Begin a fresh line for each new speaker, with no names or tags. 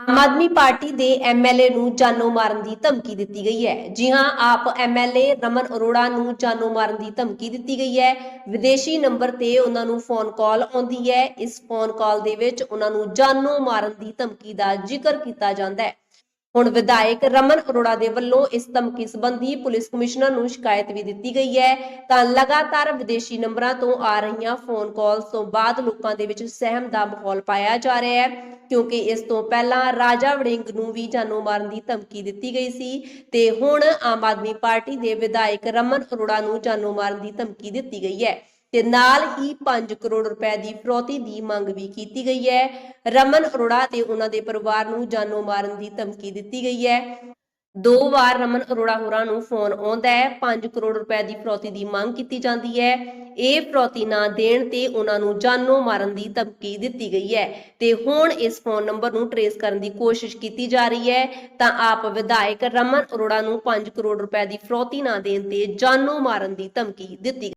Aam Aadmi party ਦੇ MLA ਨੂੰ ਜਾਨੋਂ ਮਾਰਨ ਦੀ ਧਮਕੀ ਦਿੱਤੀ ਗਈ ਹੈ। ਜੀ ਹਾਂ, ਆਪ ਐਮਐਲਏ ਰਮਨ ਅਰੋੜਾ ਨੂੰ ਜਾਨੋਂ ਮਾਰਨ ਦੀ ਧਮਕੀ ਦਿੱਤੀ ਗਈ ਹੈ। ਵਿਦੇਸ਼ੀ ਨੰਬਰ ਤੇ ਉਹਨਾਂ ਨੂੰ ਫੋਨ ਕਾਲ ਆਉਂਦੀ ਹੈ। ਇਸ ਫੋਨ ਕਾਲ ਦੇ ਵਿੱਚ ਉਹਨਾਂ ਨੂੰ ਜਾਨੋਂ ਮਾਰਨ ਦੀ ਧਮਕੀ ਦਾ ਜ਼ਿਕਰ ਕੀਤਾ ਜਾਂਦਾ ਹੈ। ਹੁਣ ਵਿਧਾਇਕ ਰਮਨ ਅਰੋੜਾ ਦੇ ਵੱਲੋਂ ਇਸ ਧਮਕੀ ਸੰਬੰਧੀ ਪੁਲਿਸ ਕਮਿਸ਼ਨਰ ਨੂੰ ਸ਼ਿਕਾਇਤ ਵੀ ਦਿੱਤੀ ਗਈ ਹੈ। ਤਾਂ ਲਗਾਤਾਰ ਵਿਦੇਸ਼ੀ ਨੰਬਰਾਂ ਤੋਂ ਆ ਰਹੀਆਂ ਫੋਨ ਕਾਲਸ ਤੋਂ ਬਾਅਦ ਲੋਕਾਂ ਦੇ ਵਿੱਚ ਸਹਿਮ ਦਾ ਮਾਹੌਲ ਪਾਇਆ ਜਾ ਰਿਹਾ ਹੈ। ਕਿਉਂਕਿ ਇਸ ਤੋਂ ਪਹਿਲਾਂ ਰਾਜਾ ਵੜਿੰਗ ਨੂੰ ਵੀ ਜਾਨੋਂ ਮਾਰਨ ਦੀ ਧਮਕੀ ਦਿੱਤੀ ਗਈ ਸੀ ਤੇ ਹੁਣ ਆਮ ਆਦਮੀ ਪਾਰਟੀ ਦੇ ਵਿਧਾਇਕ ਰਮਨ ਅਰੋੜਾ ਨੂੰ ਜਾਨੋਂ ਮਾਰਨ ਦੀ ਧਮਕੀ ਦਿੱਤੀ ਗਈ ਹੈ ਤੇ ਨਾਲ ਹੀ 5 ਕਰੋੜ ਰੁਪਏ ਦੀ ਫਰੋਤੀ ਦੀ ਮੰਗ ਵੀ ਕੀਤੀ ਗਈ ਹੈ। ਰਮਨ ਅਰੋੜਾ ਤੇ ਉਹਨਾਂ ਦੇ ਪਰਿਵਾਰ ਨੂੰ ਜਾਨੋਂ ਮਾਰਨ ਦੀ ਧਮਕੀ ਦਿੱਤੀ ਗਈ ਹੈ। ਦੋ ਵਾਰ ਰਮਨ ਅਰੋੜਾ ਹੋਰਾਂ ਨੂੰ ਫੋਨ ਆਉਂਦਾ ਹੈ। 5 ਕਰੋੜ ਰੁਪਏ ਦੀ ਫਰੋਤੀ ਦੀ ਮੰਗ ਕੀਤੀ ਜਾਂਦੀ ਹੈ। ਇਹ ਫਰੋਤੀ ਨਾ ਦੇਣ ਤੇ ਉਹਨਾਂ ਨੂੰ ਜਾਨੋਂ ਮਾਰਨ ਦੀ ਧਮਕੀ ਦਿੱਤੀ ਗਈ ਹੈ ਤੇ ਹੁਣ ਇਸ ਫੋਨ ਨੰਬਰ ਨੂੰ ਟਰੇਸ ਕਰਨ ਦੀ ਕੋਸ਼ਿਸ਼ ਕੀਤੀ ਜਾ ਰਹੀ ਹੈ। ਤਾਂ ਆਪ ਵਿਧਾਇਕ ਰਮਨ ਅਰੋੜਾ ਨੂੰ 5 ਕਰੋੜ ਰੁਪਏ ਦੀ ਫਰੋਤੀ ਨਾ ਦੇਣ ਤੇ ਜਾਨੋਂ ਮਾਰਨ ਦੀ ਧਮਕੀ ਦਿੱਤੀ